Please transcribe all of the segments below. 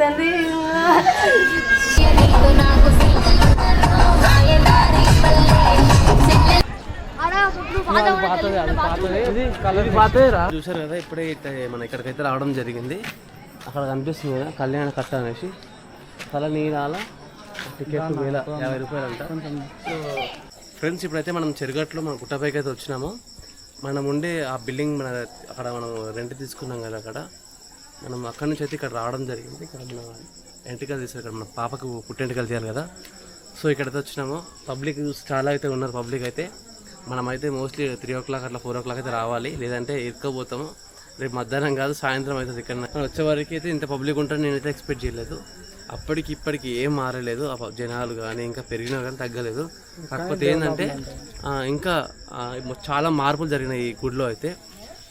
తండ్రి చూసారు కదా ఇప్పుడే మన ఇక్కడికైతే రావడం జరిగింది. అక్కడ కనిపిస్తుంది కదా కళ్యాణ కట్ట అనేసి. తల నీరాల టికెట్ వేల యాభై రూపాయలు అంట సో ఫ్రెండ్స్ ఇప్పుడైతే మనం చెరుగట్లో మన గుట్టపైకి అయితే వచ్చినాము. మనం ఉండే ఆ బిల్డింగ్ మన అక్కడ మనం రెంట్ తీసుకున్నాం కదా అక్కడ. మనం అక్కడి నుంచి అయితే ఇక్కడ రావడం జరిగింది. ఇక్కడ మన ఎంటికలు తీసారు ఇక్కడ మన పాపకు పుట్టెంటికలు తీయాలి కదా. సో ఇక్కడైతే వచ్చినాము. పబ్లిక్ చాలా అయితే ఉన్నారు పబ్లిక్ అయితే. మనమైతే మోస్ట్లీ త్రీ ఓ క్లాక్ అట్లా ఫోర్ ఓ క్లాక్ అయితే రావాలి. లేదంటే ఇరుక్కపోతాము రేపు మధ్యాహ్నం కాదు సాయంత్రం అవుతుంది ఇక్కడ. వచ్చే వరకు అయితే ఇంత పబ్లిక్ ఉంటుందని నేనైతే ఎక్స్పెక్ట్ చేయలేదు. అప్పటికి ఇప్పటికి ఏం మారలేదు. ఆ జనాలు కానీ ఇంకా పెరిగినా కానీ తగ్గలేదు. కాకపోతే ఏంటంటే ఇంకా చాలా మార్పులు జరిగినాయి ఈ గుడిలో అయితే.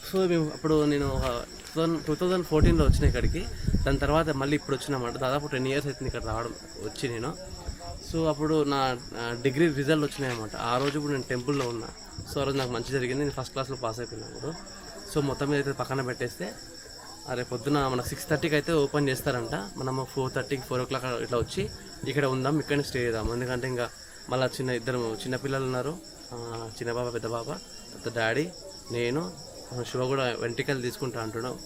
సో మేము అప్పుడు నేను ఒక టూ థౌసండ్ టూ థౌసండ్ ఫోర్టీన్లో వచ్చిన ఇక్కడికి. దాని తర్వాత మళ్ళీ ఇప్పుడు వచ్చినామంట దాదాపు టెన్ ఇయర్స్ అవుతుంది ఇక్కడ రావడం వచ్చి నేను. సో అప్పుడు నా డిగ్రీ రిజల్ట్ వచ్చినాయన్నమాట. ఆ రోజు ఇప్పుడు నేను టెంపుల్లో ఉన్నా. సో ఆ రోజు నాకు మంచి జరిగింది. నేను ఫస్ట్ క్లాస్లో పాస్ అయిపోయినప్పుడు. సో మొత్తం మీద అయితే పక్కన పెట్టేస్తే అరే పొద్దున మనకు సిక్స్ థర్టీకి అయితే ఓపెన్ చేస్తారంట. మనం ఫోర్ థర్టీకి ఫోర్ ఓ క్లాక్ ఇట్లా వచ్చి ఇక్కడ ఉందాం ఇక్కడనే స్టే చేద్దాం. ఎందుకంటే ఇంకా మళ్ళీ చిన్న ఇద్దరు చిన్నపిల్లలు ఉన్నారు. చిన్న బాబా పెద్ద బాబా పెద్ద డాడీ నేను శివ కూడా వెంటికలు తీసుకుంటా అంటున్నావు.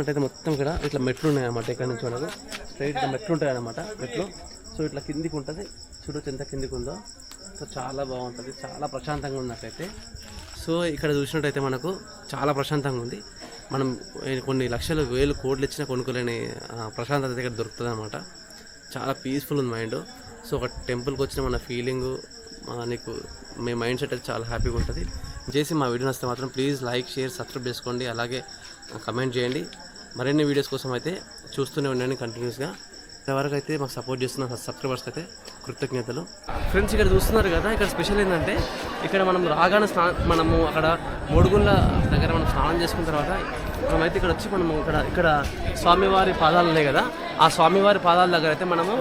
అయితే మొత్తం ఇక్కడ ఇట్లా మెట్లు ఉన్నాయన్నమాట ఇక్కడ నుంచి మనకు స్ట్రైట్ మెట్లు ఉంటాయి అన్నమాట మెట్లు. సో ఇట్లా కిందికి ఉంటుంది. చూడొచ్చు ఎంత కిందికి ఉందో. సో చాలా బాగుంటుంది. చాలా ప్రశాంతంగా ఉన్నట్లయితే సో ఇక్కడ చూసినట్టయితే మనకు చాలా ప్రశాంతంగా ఉంది. మనం కొన్ని లక్షలు వేలు కోట్లు ఇచ్చినా కొనుక్కోలేని ప్రశాంతత ఇక్కడ దొరుకుతుంది అనమాట చాలా పీస్ఫుల్ ఉంది మైండ్ సో ఒక టెంపుల్కి వచ్చిన మన ఫీలింగు నీకు మీ మైండ్ సెట్ అయితే చాలా హ్యాపీగా ఉంటుంది. చేసి మా వీడియో నచ్చితే మాత్రం ప్లీజ్ లైక్ షేర్ సబ్స్క్రైబ్ చేసుకోండి. అలాగే కమెంట్ చేయండి. మరిన్ని వీడియోస్ కోసం అయితే చూస్తూనే ఉండండి కంటిన్యూస్గా ఇంతవరకు అయితే మాకు సపోర్ట్ చేస్తున్న సబ్స్క్రైబర్స్కి అయితే కృతజ్ఞతలు. ఫ్రెండ్స్ ఇక్కడ చూస్తున్నారు కదా ఇక్కడ స్పెషల్ ఏంటంటే ఇక్కడ మనం రాగానే స్నా మనము అక్కడ మూడుగుళ్ళ దగ్గర మనం స్నానం చేసుకున్న తర్వాత మనమైతే ఇక్కడ వచ్చి మనము ఇక్కడ ఇక్కడ స్వామివారి పాదాలు ఉన్నాయి కదా ఆ స్వామివారి పాదాల దగ్గర అయితే మనము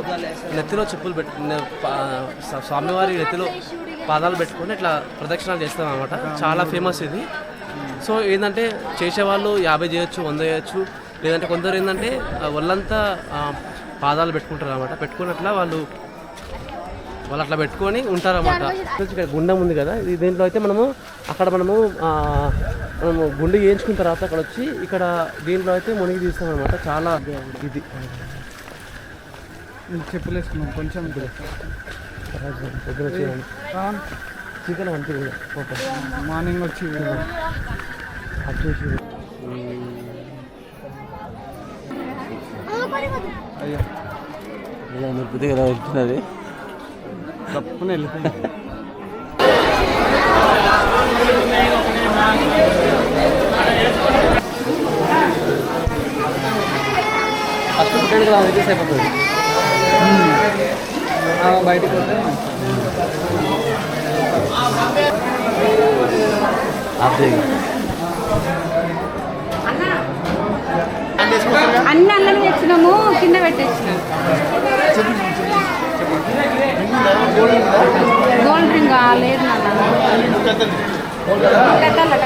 నెత్తిలో చెప్పులు పెట్టు పా- స్వామివారి నెత్తిలో పాదాలు పెట్టుకొని ఇట్లా ప్రదక్షిణాలు చేస్తాం అనమాట చాలా ఫేమస్ ఇది. సో ఏంటంటే చేసేవాళ్ళు యాభై చేయొచ్చు వంద చేయొచ్చు. లేదంటే కొందరు ఏంటంటే వాళ్ళంతా పాదాలు పెట్టుకుంటారు అనమాట పెట్టుకున్నట్లా వాళ్ళు వాళ్ళు అట్లా పెట్టుకొని ఉంటారన్నమాట. ఇక్కడ గుండం ఉంది కదా ఇది దీంట్లో అయితే మనము అక్కడ మనము మనము గుండె వేయించుకున్న తర్వాత అక్కడ వచ్చి ఇక్కడ దీంట్లో అయితే మునిగి తీస్తాం అనమాట చాలా ఇది. చెప్పులేసుకున్నాం కొంచెం దగ్గర వచ్చేయండి చీకటి కనిపించింది ఓకే మార్నింగ్ వచ్చి వచ్చేసి అయ్యో ఇలా మీరు కొద్దిగా ఇలా వెళ్తున్నది తప్పున వెళ్ళిపోయింది ఫస్ట్ పుట్టడానికి అలా రిలీజ్ అయిపోతుంది బయటకు పోతే అదే అన్ని తెచ్చినాము కింద పెట్టేసినాము గోల్డ్ రింగ్ లేదు నాన్న కట్టాలి అట్ట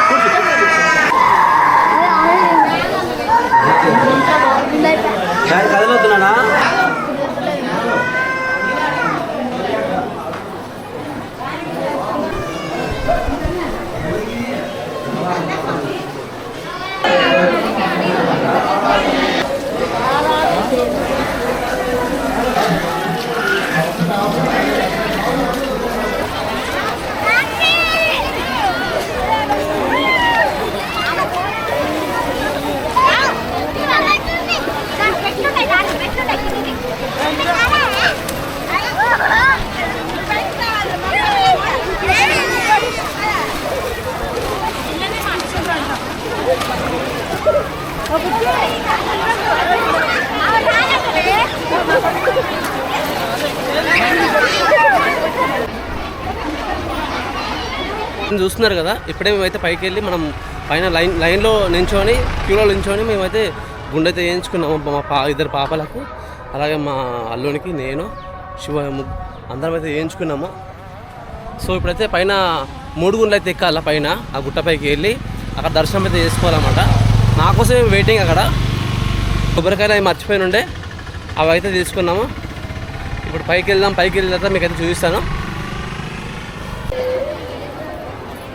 చూస్తున్నారు కదా ఇప్పుడే మేమైతే పైకి వెళ్ళి మనం పైన లైన్ లైన్లో నించొని క్యూలో నించొని మేమైతే గుండె చేయించుకున్నాము మా పా ఇద్దరు పాపలకు. అలాగే మా అల్లునికి నేను శివ అందరం అయితే చేయించుకున్నాము సో ఇప్పుడైతే పైన మూడు గుండెలు అయితే ఎక్కాల పైన ఆ గుట్టపైకి వెళ్ళి అక్కడ దర్శనం అయితే చేసుకోవాలన్నమాట. నా కోసం వెయిటింగ్ అక్కడ. కొబ్బరికాయలు అవి మర్చిపోయి ఉండే అవి అయితే తీసుకున్నాము. ఇప్పుడు పైకి వెళ్దాం పైకి వెళ్ళిన తర్వాత మీకు అయితే చూపిస్తాను.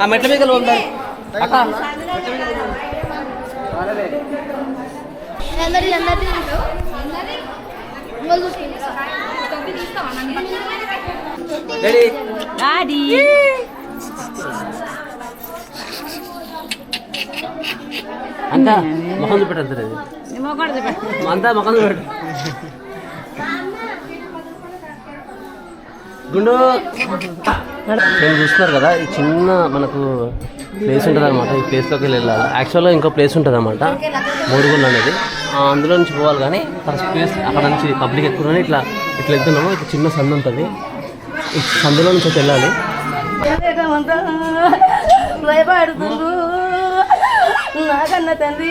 ఆ మెట్ల మీద ఉంటాయి రెడీ అంతా మొహం చూపెట్టాలి అది అంతా మొహం చూపెట్టు. గుండు. నేను చూస్తున్నారు కదా ఈ చిన్న మనకు ప్లేస్ ఉంటుంది అనమాట ఈ ప్లేస్లోకి వెళ్ళాలి. యాక్చువల్గా ఇంకో ప్లేస్ ఉంటుంది అనమాట మూడుగుండు అనేది అందులో నుంచి పోవాలి కానీ ఫస్ట్ ప్లేస్ అక్కడ నుంచి పబ్లిక్ ఎక్కువ ఇట్లా ఇట్లా వెళ్తున్నాము. ఇట్లా చిన్న సందు ఉంటుంది. ఈ సందులో నుంచి వెళ్ళాలి. నాకన్న తండ్రి.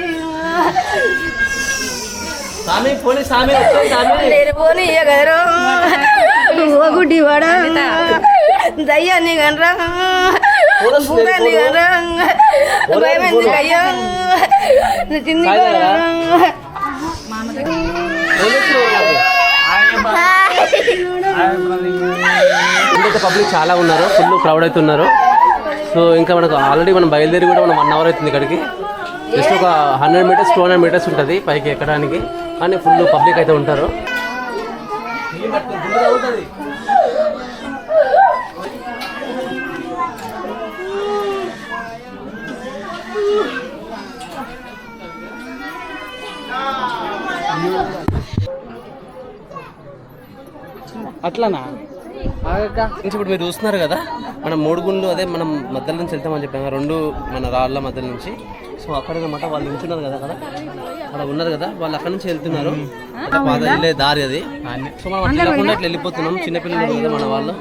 సామి పోనీ సామి పోనీ గుడ్డి వాడ దయ్యాన్ని కనరా భూతాన్ని కనరా భయం ఎందుకు అయ్యా చిన్ని పబ్లిక్ చాలా ఉన్నారు ఫుల్ క్రౌడ్ అయితే ఉన్నారు. సో ఇంకా మనకు ఆల్రెడీ మనం బయలుదేరి కూడా మనం వన్ అవర్ అవుతుంది ఇక్కడికి. జస్ట్ ఒక hundred metres two hundred metres ఉంటుంది పైకి ఎక్కడానికి. కానీ ఫుల్ పబ్లిక్ అయితే ఉంటారు. అట్లానా? ఇప్పుడు మీరు చూస్తున్నారు కదా మనం మూడు గుండ్లు అదే మనం మధ్యలో నుంచి వెళ్తామని చెప్పాం రెండు మన రాళ్ళ మధ్య నుంచి. సో అక్కడ అనమాట వాళ్ళు నించున్నారు కదా కదా? అక్కడ ఉన్నారు కదా వాళ్ళు అక్కడ నుంచి వెళ్తున్నారు. వెళ్ళే దారి అది. సో మనం అట్లా వెళ్ళకుండా ఇట్లా వెళ్ళిపోతున్నాం. చిన్నపిల్లలు కదా మన వాళ్ళు.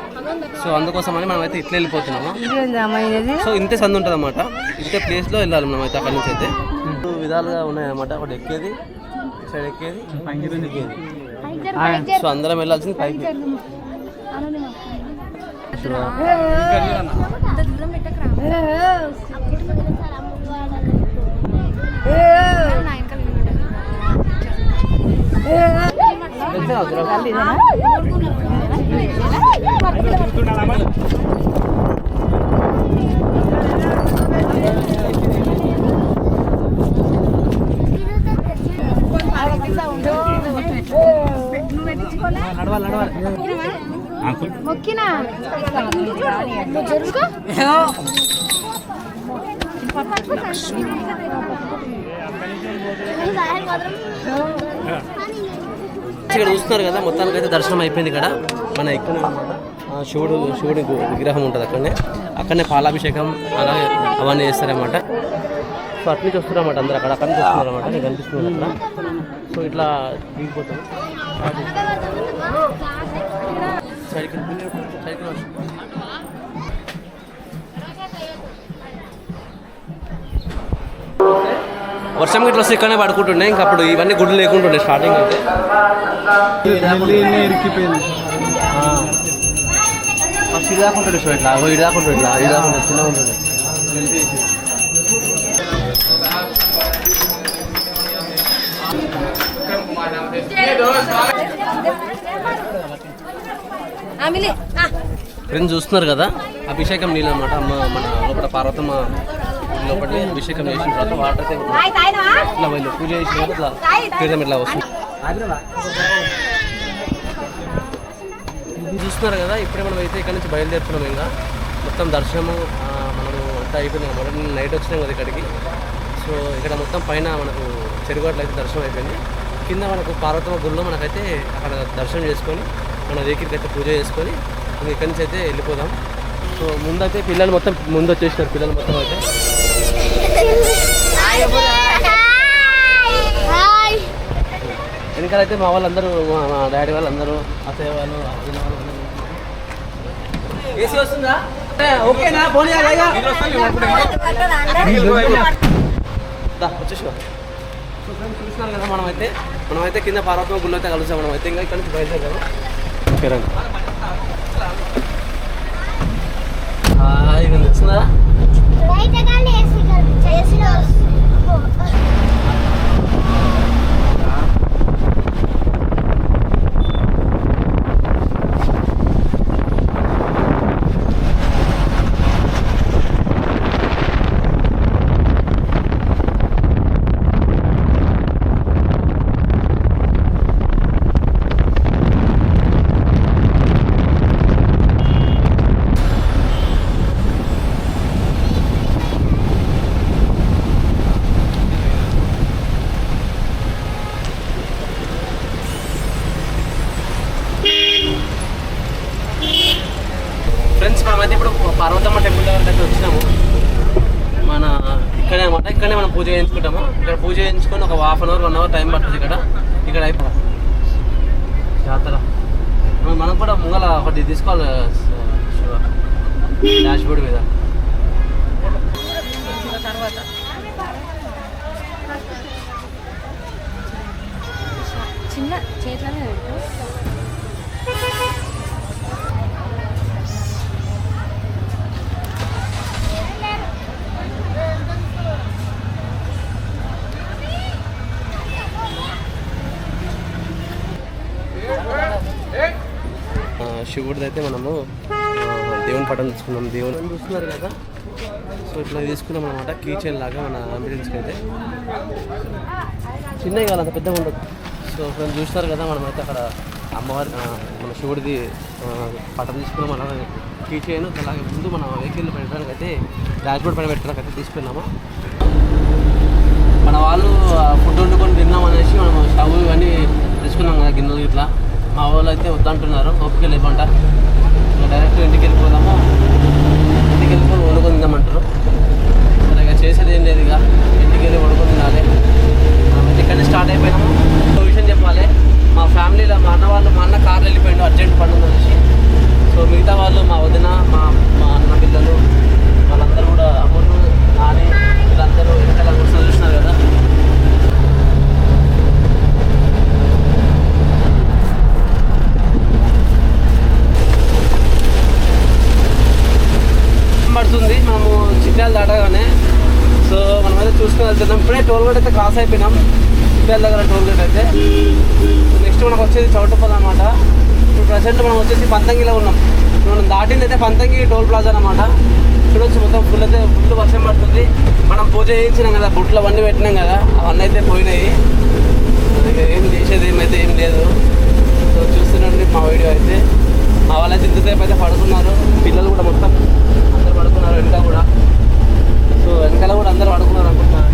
సో అందుకోసం అని మనం అయితే ఇట్లా వెళ్ళిపోతున్నాము. సో ఇంతే సందు ఉంటుంది అనమాట ఇంతే ప్లేస్లో వెళ్ళాలి మనం అయితే అక్కడ నుంచి అయితే. రెండు విధాలుగా ఉన్నాయన్నమాట. ఒకటి ఎక్కేది సైడ్ ఎక్కేది ఎక్కేది. సో అందరం వెళ్ళాల్సింది పైకి. సో, మొక్కినా ఇక్కడ చూస్తున్నారు కదా మొత్తానికి అయితే దర్శనం అయిపోయింది ఇక్కడ. మన ఇక్కడ శివుడు శివుడి విగ్రహం ఉంటుంది అక్కడనే. అక్కడనే పాలాభిషేకం అలాగే అవన్నీ చేస్తారన్నమాట. సో అటు నుంచి వస్తున్నారన్నమాట అందరు అక్కడ. అక్కడ నుంచి వస్తున్నారన్నమాట. నీకు కనిపిస్తుంది అక్కడ. సో ఇట్లా దిగిపోతాం. సైకిల్ సైకిల్ వర్షం ఇట్లా వస్తే ఇక్కడనే పడుకుంటుండే ఇంకా అప్పుడు ఇవన్నీ గుడ్లు లేకుంటుండే స్టార్టింగ్ అయితే ఢిల్లీ ఇరికిపోయింది. ఫస్ట్ ఇది దాకుంటుండే సో ఇట్లా ఓ ఇది దాకుంటుండే ఇట్లా ఇది దాకుంటుండే చిన్నగా ఉంటుండే. ఆమెలే ఫ్రెండ్స్ చూస్తున్నారు కదా అభిషేకం నీళ్ళు అనమాట అమ్మ మన లోపల పార్వతమ్మ లోపల అభిషేకం చేసిన తర్వాత వాటర్ అయితే ఇట్లా వీళ్ళు పూజ చేసిన తర్వాత ఇట్లా తీర్థం ఇట్లా వస్తుంది. ఇది చూస్తున్నారు కదా ఇప్పుడే మనం అయితే ఇక్కడ నుంచి బయలుదేరుతున్నాం ఇంకా. మొత్తం దర్శనము మనము అంతా అయిపోయింది. మొదటి నైట్ వచ్చినాం కదా ఇక్కడికి. సో ఇక్కడ మొత్తం పైన మనకు చెరుగట్లు అయితే దర్శనం అయిపోయింది. కింద మనకు పార్వతమ్మ గుడిలో మనకైతే అక్కడ దర్శనం చేసుకొని మన వెహికల్కి అయితే పూజ చేసుకొని ఇంక ఇక్కడి నుంచి అయితే వెళ్ళిపోదాం. సో ముందైతే పిల్లలు మొత్తం ముందు వచ్చేసినారు పిల్లలు మొత్తం అయితే. వెనకాల అయితే మా వాళ్ళందరూ మా మా డాడీ వాళ్ళందరూ అత్తయ్య వాళ్ళు వదిన వాళ్ళు అందరూ ఏసీ వస్తుందా? ఓకేనా? పోనీ వచ్చేసినా సో ఫ్రెండ్స్ చూసినారు కదా మనమైతే? మనమైతే కింద పార్వతమ్మ గుళ్ళు అయితే కలుస్తాం మనం అయితే ఇంకా ఇక్కడ నుంచి బయలుదేరాము ఓకే రండి. హాయ్ ఇక వస్తుందా ఫ్రెండ్స్ మనమైతే ఇప్పుడు పార్వతమ్మ టెంపుల్ దగ్గర అయితే వచ్చినాము. మన ఇక్కడే అనమాట ఇక్కడనే మనం పూజ చేయించుకుంటాము. ఇక్కడ పూజ చేయించుకొని ఒక half an hour one hour time పడుతుంది ఇక్కడ. ఇక్కడ అయిపోయి జాతర. మనం- కూడా ముంగల ఒకటి తీసుకోవాలి డాష్ బోర్డ్ మీద. చిన్న చేతిలోనే శివుడిదైతే శివుడిది అయితే మనము దేవుని పటం తీసుకున్నాం దేవుని చూస్తున్నారు కదా? సో ఇట్లా తీసుకున్నాం అనమాట కీచెన్ లాగా మన అంబులెన్స్కి అయితే చిన్నవి కాదు అంత పెద్దగా ఉండదు సో ఫ్రెండ్స్ చూస్తున్నారు కదా మనం అయితే అక్కడ అమ్మవారి మన శివుడిది పటం తీసుకున్నాం అలాగే కీచెన్ అలాగే ముందు మన వెహికల్ పెట్టడానికి అయితే డాష్బోర్డ్ పైన పెట్టడానికి అయితే తీసుకున్నాము మన వాళ్ళు ఫుడ్ వండుకొని తిన్నాం అనేసి మనం స్టవ్ ఇవన్నీ తీసుకున్నాం కదా గిన్నెలు ఇట్లా మా వాళ్ళు అయితే వద్దంటున్నారు. ఓపిక లేకుండా డైరెక్ట్ ఇంటికి వెళ్ళిపోదాము. ఇంటికి వెళ్ళిపోయి వండుకొని తిందామంటారు. ఇక చేసేది ఏం లేదు ఇక. ఇంటికి వెళ్ళి వండుకొని తినాలి. మనం ఇక్కడనే స్టార్ట్ అయిపోయినాము. ఒక విషయం చెప్పాలి మా ఫ్యామిలీలో మా అన్న వాళ్ళు మా అన్న కార్లో వెళ్ళిపోయాడు అర్జెంట్ పని ఉంది అనేసి సో మిగతా వాళ్ళు మా వదిన మా మా అన్న పిల్లలు వాళ్ళందరూ కూడా అమ్ములు నాని వీళ్ళందరూ వెనకాల కూర్చొని చూస్తున్నారు కదా పడుతుంది మనము చిట్యాల దాటగానే సో మనమైతే చూసుకుని వెళ్తున్నాం ఇప్పుడే టోల్ గేట్ అయితే క్రాస్ అయిపోయినాం. చిట్యాల దగ్గర టోల్ గేట్ అయితే. నెక్స్ట్ మనకు వచ్చేది చౌటపద అనమాట ఇప్పుడు ప్రజెంట్ మనం వచ్చేసి పంతంగిలో ఉన్నాం. మనం దాటింది అయితే పంతంగి టోల్ ప్లాజా అనమాట చూడొచ్చు మొత్తం ఫుల్ అయితే ఫుల్ వర్షం పడుతుంది. మనం పూజ చేయించినాం కదా బుట్లు అవన్నీ పెట్టినాం కదా అవన్నీ అయితే పోయినాయి. ఏం చేసేది ఏమైతే ఏం లేదు. సో చూస్తున్నట్టు మా వీడియో అయితే. మా వాళ్ళైతే ఇంతసేపు అయితే పడుకున్నారు. పిల్లలు కూడా మొత్తం అందరు పడుకున్నారు వెనక కూడా. సో వెనకాల కూడా అందరు పడుకున్నారు అనుకుంటున్నారు